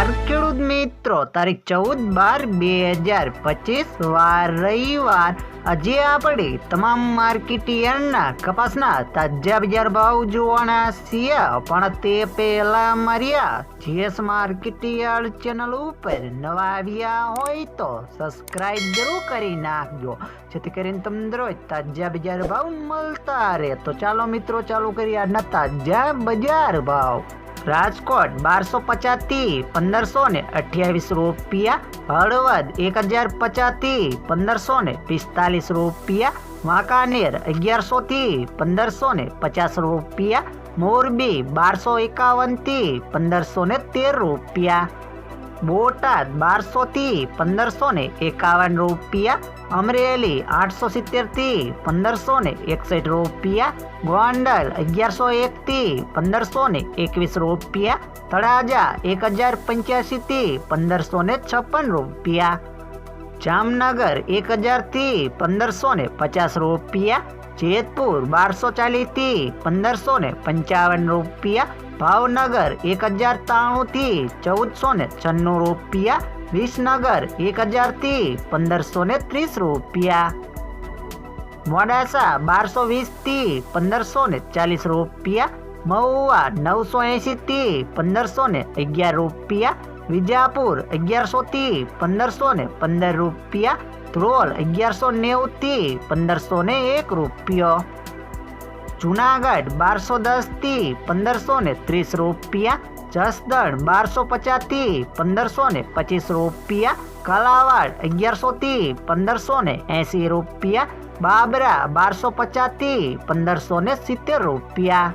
મિત્રો, તારીખ ચૌદ બાર બે હજાર પચીસ, વાર રવિવાર. આજે આપણે તમામ માર્કેટિયરના કપાસના તાજા બજાર ભાવ જોવાના છીએ, પણ તે પહેલા માર્યા, જીએસ માર્કેટિયર ચેનલ ઉપર નવા આવ્યા હોય તો સબસ્ક્રાઇબ જરૂર કરી નાખજો, જેથી કરીને તમને રોજ તાજા બજાર ભાવ મળતા રહે. તો ચાલો મિત્રો, ચાલુ કરીએ આજના તાજા બજાર ભાવ. રાજકોટ બારસો પચાસથી પંદરસો ને અઠ્યાવીસ રૂપિયા, હળવદ એક હજાર પચાસથી પંદરસો ને પિસ્તાલીસ રૂપિયા, વાંકાનેર અગિયારસો થી પંદરસો ને પચાસ રૂપિયા, મોરબી બારસો એકાવનથી પંદરસો ને તેર રૂપિયા. બોટાદ બારસો થી પંદરસો ને એકાવન રૂપિયા, અમરેલી આઠસો સિત્તેરથી પંદરસો ને એકસઠ રૂપિયા, ગોંડલ અગિયારસો એક થી પંદરસો ને એકવીસ રૂપિયા, તળાજા એક હજાર પંચ્યાસી થી પંદરસો ને છપ્પન રૂપિયા, જામનગર એક હજારથી પંદરસો ને પચાસ રૂપિયા જેતપુર બારસો ચાલીસથી પંદરસો ને પંચાવન રૂપિયા, ભાવનગર એક હજાર ત્રાણું થી ચૌદસો ને છન્નું રૂપિયા, વિસનગર એક હજારથી પંદરસો ને ત્રીસ રૂપિયા. મોડાસા બારસો વીસથી પંદરસો ને ચાલીસ રૂપિયા, મહુવા નવસો એંશી થી પંદરસો ને અગિયાર રૂપિયા, વિજાપુર અગિયારસો થી પંદરસો ને પંદર રૂપિયા ધ્રોલ અગિયારસો નેવુંથી પંદરસો ને એક રૂપિયો. જુનાગઢ બારસો દસથી પંદરસો ને ત્રીસ રૂપિયા. જસદણ બારસો પચાસથી પંદરસો ને પચીસ રૂપિયા. કલાવાડ અગિયારસોથી પંદરસો ને એંસી રૂપિયા. બાબરા બારસો પચાસથી પંદરસો ને સિત્તેર રૂપિયા.